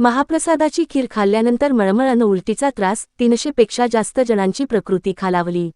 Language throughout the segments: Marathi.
महाप्रसादाची खीर खाल्ल्यानंतर मळमळानं उलटीचा त्रास तीनशेपेक्षा जास्त जणांची प्रकृती खालावली.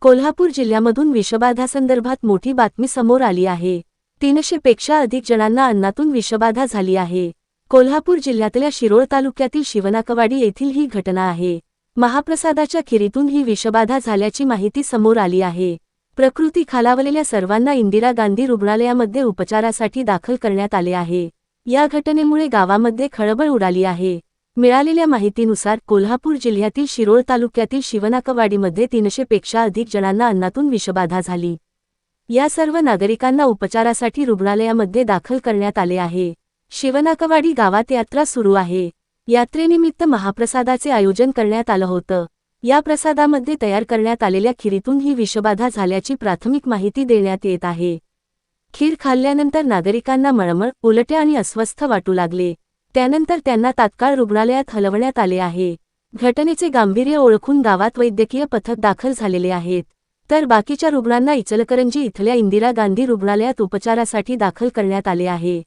कोल्हापूर जिल्ह्यामधून विषबाधासंदर्भात मोठी बातमी समोर आली आहे. तीनशेपेक्षा अधिक जणांना अन्नातून विषबाधा झाली आहे. कोल्हापूर जिल्ह्यातल्या शिरोळ तालुक्यातील शिवनाकवाडी येथील ही घटना आहे. महाप्रसादाच्या खिरीतून ही विषबाधा झाल्याची माहिती समोर आली आहे. प्रकृती खालावलेल्या सर्वांना इंदिरा गांधी रुग्णालयामध्ये उपचारासाठी दाखल करण्यात आले आहे. या घटनेमुळे गावामध्ये खळबळ उडाली आहे. मिळालेल्या माहितीनुसार कोल्हापूर जिल्ह्यातील शिरोळ तालुक्यातील शिवनाकवाडीमध्ये तीनशेपेक्षा अधिक जणांना अन्नातून विषबाधा झाली. या सर्व नागरिकांना उपचारासाठी रुग्णालयामध्ये दाखल करण्यात आले आहे. शिवनाकवाडी गावात यात्रा सुरू आहे. यात्रेनिमित्त महाप्रसादाचे आयोजन करण्यात आलं होतं. या प्रसादामध्ये तयार करण्यात आलेल्या खिरीतून ही विषबाधा झाल्याची प्राथमिक माहिती देण्यात येत आहे. खीर खाल्ल्यानंतर नागरिकांना मळमळ उलटे आणि अस्वस्थ वाटू लागले. त्यानंतर त्यांना तात्काळ रुग्णालयात हलवण्यात आले आहे. घटनेचे गांभीर्य ओळखून गावात वैद्यकीय पथक दाखल झालेले आहेत. तर बाकीच्या रुग्णांना इचलकरंजी इथल्या इंदिरा गांधी रुग्णालयात उपचारासाठी दाखल करण्यात आले आहे.